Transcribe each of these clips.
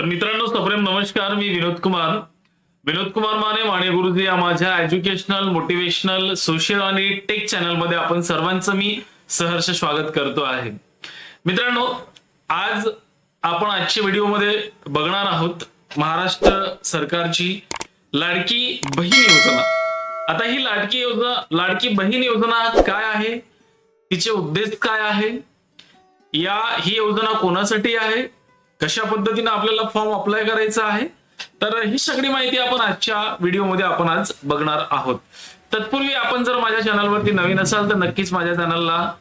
तर मित्रांनो सप्रेम नमस्कार मी विनोद कुमार. विनोद कुमार माने माने गुरुजी या माझ्या एज्युकेशनल मोटिवेशनल सोशल आणि टेक चॅनलमध्ये आपण सर्वांचं मी सहर्ष स्वागत करतो आहे. मित्रांनो आज आपण आजच्या व्हिडिओमध्ये बघणार आहोत महाराष्ट्र सरकारची लाडकी बहीण योजना. आता ही लाडकी योजना लाडकी बहीण योजना काय आहे? तिचे उद्देश काय आहे? या ही योजना कोणासाठी आहे? कशा पद्धतीने आपल्याला फॉर्म अप्लाय करायचा आहे तर ही सगळी माहिती आपण आजच्या व्हिडिओमध्ये आपण आज बघणार आहोत. तत्पूर्वी आपण जर माझ्या चॅनलवरती नवीन असाल तर नक्कीच माझ्या चॅनलला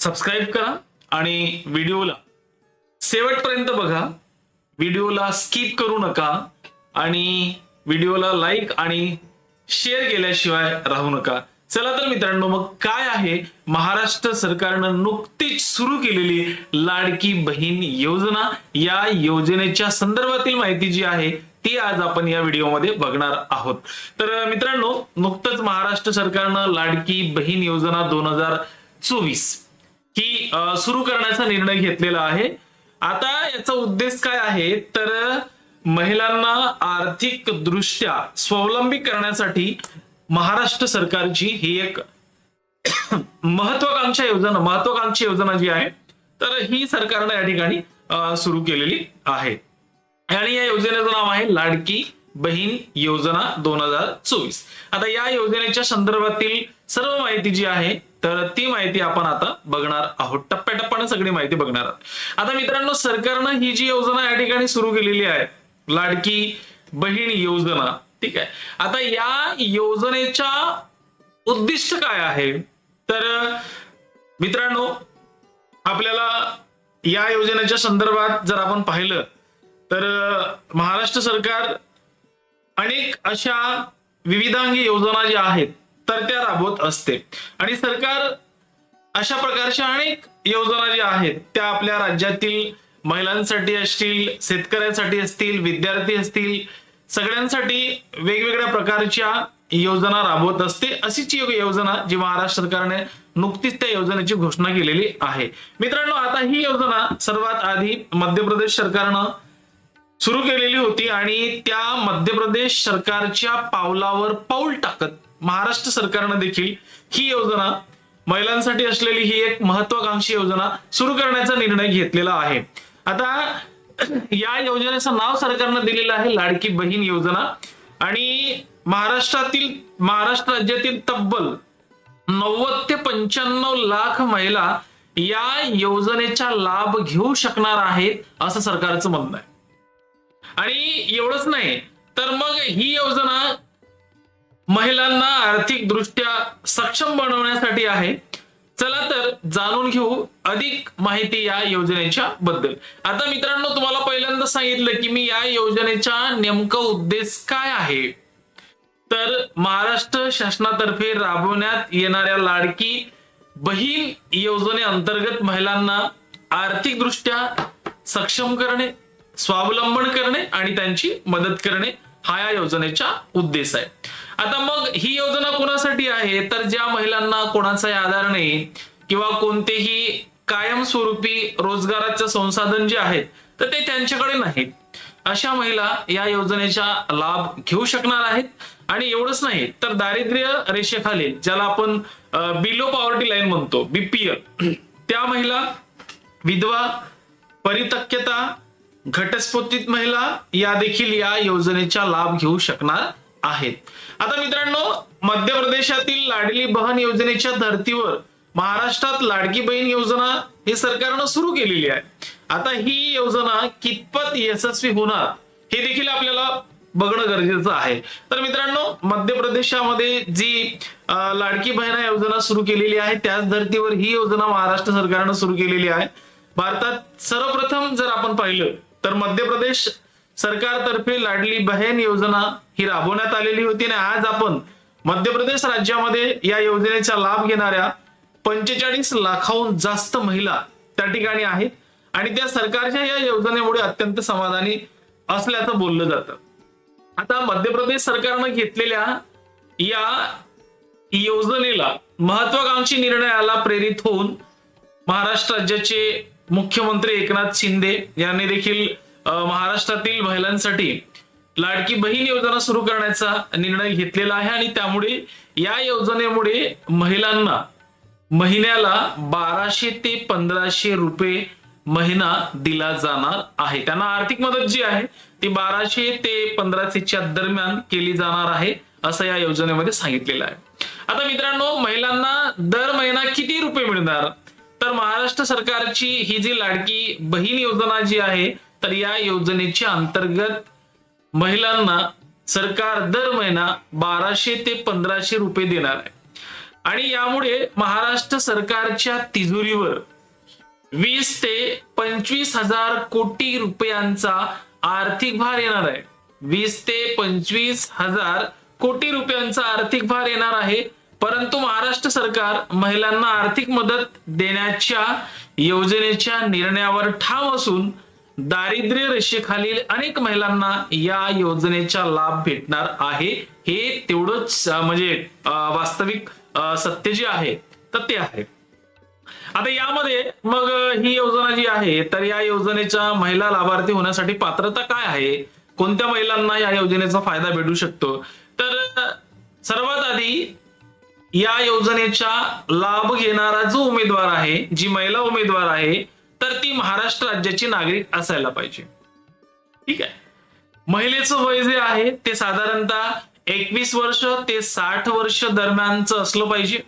सबस्क्राईब करा आणि व्हिडिओला शेवटपर्यंत बघा. व्हिडिओला स्किप करू नका आणि व्हिडिओला लाईक आणि शेअर केल्याशिवाय राहू नका. चला तर मित्रांनो मग काय आहे? महाराष्ट्र सरकारनं नुकतीच सुरू केलेली लाडकी बहीण योजना. या योजनेच्या संदर्भातील माहिती जी आहे ती आज आपण या व्हिडिओमध्ये बघणार आहोत. तर मित्रांनो नुकतंच महाराष्ट्र सरकारनं लाडकी बहीण योजना दोन हजार चोवीस ही सुरू करण्याचा निर्णय घेतलेला आहे. आता याचा उद्देश काय आहे? तर महिलांना आर्थिक दृष्ट्या स्वावलंबी करण्यासाठी महाराष्ट्र सरकारची ही एक महत्वाकांक्षा योजना महत्वाकांक्षी योजना जी आहे तर ही सरकारनं या ठिकाणी सुरू केलेली आहे. आणि या योजनेचं नाव आहे लाडकी बहीण योजना दोन हजार चोवीस. आता या योजनेच्या संदर्भातील सर्व माहिती जी आहे तर ती माहिती आपण आता बघणार आहोत. टप्प्याटप्प्याने सगळी माहिती बघणार आहोत. आता मित्रांनो सरकारनं ही जी योजना या ठिकाणी सुरू केलेली आहे लाडकी बहीण योजना ठीक आहे. आता या योजनेच्या उद्दिष्ट काय आहे? तर मित्रांनो आपल्याला या योजनेच्या संदर्भात जर आपण पाहिलं तर महाराष्ट्र सरकार अनेक अशा विविधांगी योजना ज्या आहेत तर त्या राबवत असते. आणि सरकार अशा प्रकारच्या अनेक योजना ज्या आहेत त्या आपल्या राज्यातील महिलांसाठी असतील शेतकऱ्यांसाठी असतील विद्यार्थी असतील सगळ्यांसाठी वेगवेगळ्या प्रकारच्या योजना राबवत असते. अशीच योजना जी महाराष्ट्र सरकारने नुकतीच त्या योजनेची घोषणा केलेली आहे. मित्रांनो आता ही योजना सर्वात आधी मध्य प्रदेश सरकारनं सुरू केलेली होती आणि त्या मध्य प्रदेश सरकारच्या पावलावर पाऊल टाकत महाराष्ट्र सरकारनं देखील ही योजना महिलांसाठी असलेली ही एक महत्वाकांक्षी योजना सुरू करण्याचा निर्णय घेतलेला आहे. आता या योजनेचं नाव सरकारनं दिलेलं आहे लाडकी बहीण योजना. आणि महाराष्ट्रातील महाराष्ट्र राज्यातील तब्बल नव्वद ते पंच्याण्णव लाख महिला या योजनेचा लाभ घेऊ शकणार आहेत असं सरकारचं म्हणणं आहे. आणि एवढंच नाही तर मग ही योजना महिलांना आर्थिक दृष्ट्या सक्षम बनवण्यासाठी आहे. चला तर जाणून घेऊ अधिक माहिती या योजनेच्या बद्दल. आता मित्रांनो तुम्हाला पहिल्यांदा सांगितलं की मी या योजनेचा नेमका उद्देश काय आहे? तर महाराष्ट्र शासनातर्फे राबवण्यात येणाऱ्या लाडकी बहीण योजनेअंतर्गत महिलांना आर्थिकदृष्ट्या सक्षम करणे स्वावलंबन करणे आणि त्यांची मदत करणे हा या योजनेचा उद्देश आहे. आता मग ही योजना कोणासाठी आहे? तर ज्या महिलांना कोणाचाही आधार नाही किंवा कोणतेही कायमस्वरूपी रोजगाराचं संसाधन जे आहेत तर ते त्यांच्याकडे नाहीत. अशा महिला या योजनेचा लाभ घेऊ शकणार आहेत आणि एवढंच नाही तर दारिद्र्य रेषेखाली ज्याला आपण बिलो पॉवर्टी लाईन म्हणतो बीपीएल त्या महिला विधवा परितक्यता घटस्फोटित महिला या देखील या योजनेचा लाभ घेऊ शकणार आहेत. आता मित्रांनो मध्य प्रदेशातील लाडली बहन योजनेच्या धर्तीवर महाराष्ट्रात लाडकी बहीण योजना हे सरकारनं सुरू केलेली आहे. आता ही योजना कितपत यशस्वी होणार हे देखील आपल्याला बघणं गरजेचं आहे. तर मित्रांनो मध्य प्रदेशामध्ये जी लाडकी बहिणा योजना सुरू केलेली आहे त्याच धर्तीवर ही योजना महाराष्ट्र सरकारनं सुरू केलेली आहे. भारतात सर्वप्रथम जर आपण पाहिलं तर मध्य प्रदेश सरकारतर्फे लाडली बहन योजना ही राबवण्यात आलेली होती आणि आज आपण मध्य प्रदेश राज्यामध्ये या योजनेचा लाभ घेणाऱ्या पंचेचाळीस लाखाहून जास्त महिला त्या ठिकाणी आहेत. आणि त्या सरकारच्या या योजनेमुळे अत्यंत समाधानी असल्याचं बोललं जातं. आता मध्य प्रदेश सरकारनं घेतलेल्या या योजनेला महत्वाकांक्षी निर्णयाला प्रेरित होऊन महाराष्ट्र राज्याचे मुख्यमंत्री एकनाथ शिंदे यांनी देखील महाराष्ट्रातील महिलांसाठी लाडकी बहीण योजना सुरू करण्याचा निर्णय घेतलेला आहे आणि त्यामुळे या योजनेमुळे महिलांना महिन्याला बाराशे ते पंधराशे रुपये महिना दिला जाणार आहे. त्यांना आर्थिक मदत जी आहे ती बाराशे ते पंधराशेच्या दरम्यान केली जाणार आहे असं या योजनेमध्ये सांगितलेलं आहे. आता मित्रांनो महिलांना दर महिना किती रुपये मिळणार? तर महाराष्ट्र सरकारची ही जी लाडकी बहीण योजना जी आहे तर या योजनेच्या अंतर्गत महिलांना सरकार दर महिना बाराशे ते पंधराशे रुपये देणार आहे. आणि यामुळे महाराष्ट्र सरकारच्या तिजोरीवर वीस ते पंचवीस हजार कोटी रुपयांचा आर्थिक भार येणार आहे. वीस ते पंचवीस हजार कोटी रुपयांचा आर्थिक भार येणार आहे. परंतु महाराष्ट्र सरकार महिलांना आर्थिक मदत देण्याच्या योजनेच्या निर्णयावर ठाम असून दारिद्र्य रेषेखालील अनेक महिलांना या योजनेचा लाभ भेटणार आहे. हे तेवढंच म्हणजे वास्तविक सत्य जे आहे तर ते आहे. आता यामध्ये मग ही योजना जी आहे तर या योजनेच्या महिला लाभार्थी होण्यासाठी पात्रता काय आहे? कोणत्या महिलांना या योजनेचा फायदा भेटू शकतो? तर सर्वात आधी या योजनेचा लाभ घेणारा जो उमेदवार आहे जी महिला उमेदवार आहे महाराष्ट्र राज्याची नागरिक असायला पाहिजे. ठीक आहे? महिलेचं वय जे आहे ते साधारणतः एकवीस वर्ष ते साठ वर्ष दरम्यानचं असलं पाहिजे.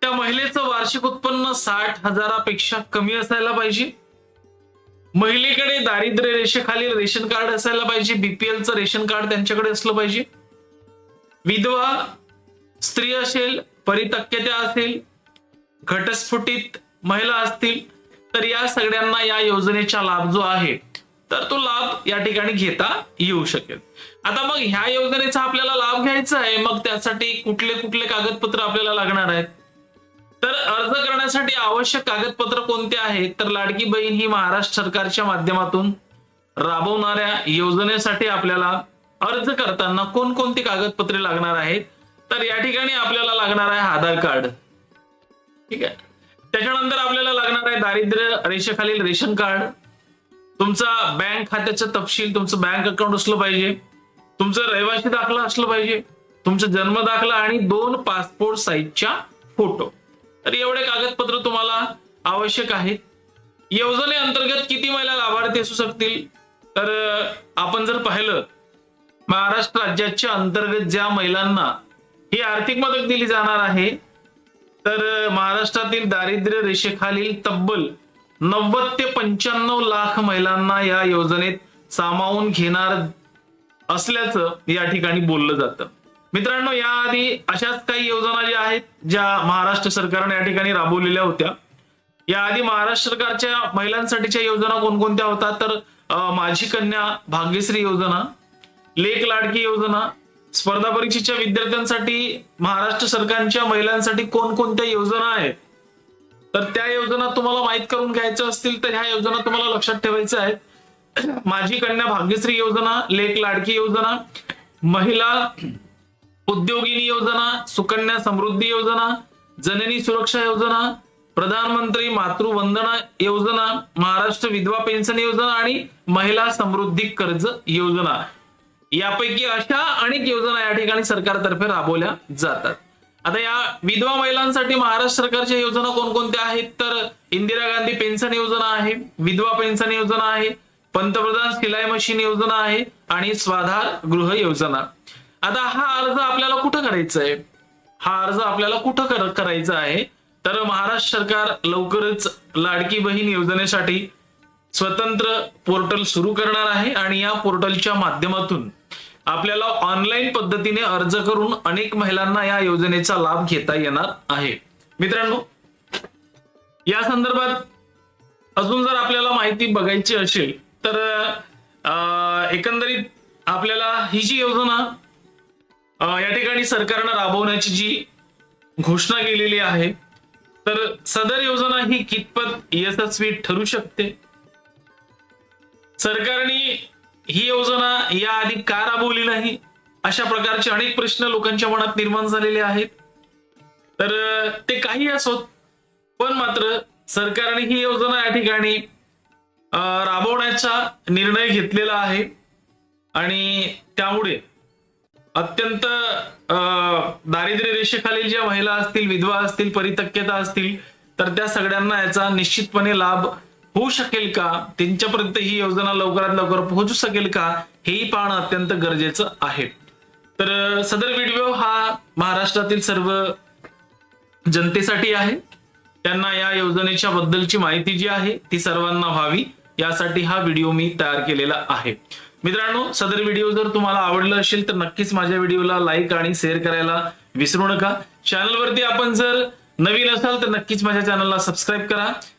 त्या महिलेचं वार्षिक उत्पन्न साठ हजारापेक्षा कमी असायला पाहिजे. महिलेकडे दारिद्र्य रेषेखालील रेशन कार्ड असायला पाहिजे. बीपीएलचं रेशन कार्ड त्यांच्याकडे असलं पाहिजे. विधवा स्त्री असेल परितक्यता असेल घटस्फुटित महिला असतील तर या सगळ्यांना या योजनेचा लाभ जो आहे तर तो लाभ या ठिकाणी घेता येऊ शकेल. आता मग ह्या योजनेचा आपल्याला लाभ घ्यायचा आहे मग त्यासाठी कुठले कुठले कागदपत्र आपल्याला लागणार आहेत? तर अर्ज करण्यासाठी आवश्यक कागदपत्र कोणते आहेत? तर लाडकी बहीण ही महाराष्ट्र सरकारच्या माध्यमातून राबवणाऱ्या योजनेसाठी आपल्याला अर्ज करताना कोणकोणती कागदपत्रे लागणार आहेत? तर या ठिकाणी आपल्याला लागणार आहे आधार कार्ड. ठीक आहे? त्याच्यानंतर आपल्याला लागणार आहे दारिद्र्य रेषेखालील रेशन कार्ड. तुमचा बँक खात्याचा तपशील तुमचं बँक अकाउंट असलं पाहिजे. तुमचं रहिवासी दाखला असलं पाहिजे. तुमचा जन्म दाखला आणि दोन पासपोर्ट साईजच्या फोटो. तर एवढे कागदपत्र तुम्हाला आवश्यक आहेत. योजनेअंतर्गत किती महिला लाभार्थी असू शकतील? तर आपण जर पाहिलं महाराष्ट्र राज्याच्या अंतर्गत ज्या महिलांना ही आर्थिक मदत दिली जाणार आहे तर महाराष्ट्रातील दारिद्र्य रेषेखालील तब्बल नव्वद ते पंच्याण्णव लाख महिलांना या योजनेत सामावून घेणार असल्याचं या ठिकाणी बोललं जातं. मित्रांनो याआधी अशाच काही योजना ज्या आहेत ज्या महाराष्ट्र सरकारने या ठिकाणी राबवलेल्या होत्या. याआधी महाराष्ट्र सरकारच्या महिलांसाठीच्या योजना कोणकोणत्या होत्या तर माझी कन्या भाग्यश्री योजना लेख लाडकी योजना स्पर्धा परीक्षेच्या विद्यार्थ्यांसाठी महाराष्ट्र सरकारच्या महिलांसाठी कोणकोणत्या योजना आहेत? तर त्या योजना तुम्हाला माहीत करून घ्यायच्या असतील तर ह्या योजना तुम्हाला लक्षात ठेवायच्या आहेत. माझी कन्या भाग्यश्री योजना लेख लाडकी योजना महिला उद्योगिनी योजना सुकन्या समृद्धी योजना जननी सुरक्षा योजना प्रधानमंत्री मातृवंदना योजना महाराष्ट्र विधवा पेन्शन योजना आणि महिला समृद्धी कर्ज योजना. यापैकी अशा अनेक योजना या ठिकाणी सरकारतर्फे राबवल्या जातात. आता या विधवा महिलांसाठी महाराष्ट्र सरकारच्या योजना कोणकोणत्या आहेत? तर इंदिरा गांधी पेन्शन योजना आहे विधवा पेन्शन योजना आहे पंतप्रधान सिलाई मशीन योजना आहे आणि स्वाधार गृह योजना. आता हा अर्ज आपल्याला कुठं करायचा आहे? हा अर्ज आपल्याला कुठं कर- करायचा आहे? तर महाराष्ट्र सरकार लवकरच लाडकी बहीण योजनेसाठी स्वतंत्र पोर्टल सुरू करणार आहे आणि या पोर्टलच्या माध्यमातून आपल्याला ऑनलाईन पद्धतीने अर्ज करून अनेक महिलांना या योजनेचा लाभ घेता येणार आहे. मित्रांनो या संदर्भात अजून जर आपल्याला माहिती बघायची असेल तर अं, एकंदरीत आपल्याला ही जी योजना या ठिकाणी सरकारनं राबवण्याची जी घोषणा केलेली आहे तर सदर योजना ही कितपत यशस्वी ठरू शकते? सरकारने ही योजना याआधी का राबवली नाही? अशा प्रकारचे अनेक प्रश्न लोकांच्या मनात निर्माण झालेले आहेत. तर ते काही असोत पण मात्र सरकारने ही योजना या ठिकाणी अं, राबवण्याचा निर्णय घेतलेला आहे. आणि त्यामुळे अत्यंत अं, दारिद्र्य रेषेखालील ज्या महिला असतील विधवा असतील परितक्यता असतील तर त्या सगळ्यांना याचा निश्चितपणे लाभ होऊ शकेल का? त्यांच्यापर्यंत ही योजना लवकरात लवकर पोहोचू शकेल का? हेही पाहणं अत्यंत गरजेचं आहे. तर सदर व्हिडिओ हा महाराष्ट्रातील सर्व जनतेसाठी आहे. त्यांना या योजनेच्या बद्दलची माहिती जी आहे ती सर्वांना व्हावी. यासाठी हा व्हिडिओ मी तयार केलेला आहे. मित्रांनो सदर व्हिडिओ जर तुम्हाला आवडला असेल तर नक्कीच माझ्या व्हिडिओला लाईक आणि शेअर करायला विसरू नका. चॅनलवरती आपण जर नवीन असाल तर नक्कीच माझ्या चॅनलला सबस्क्राईब करा.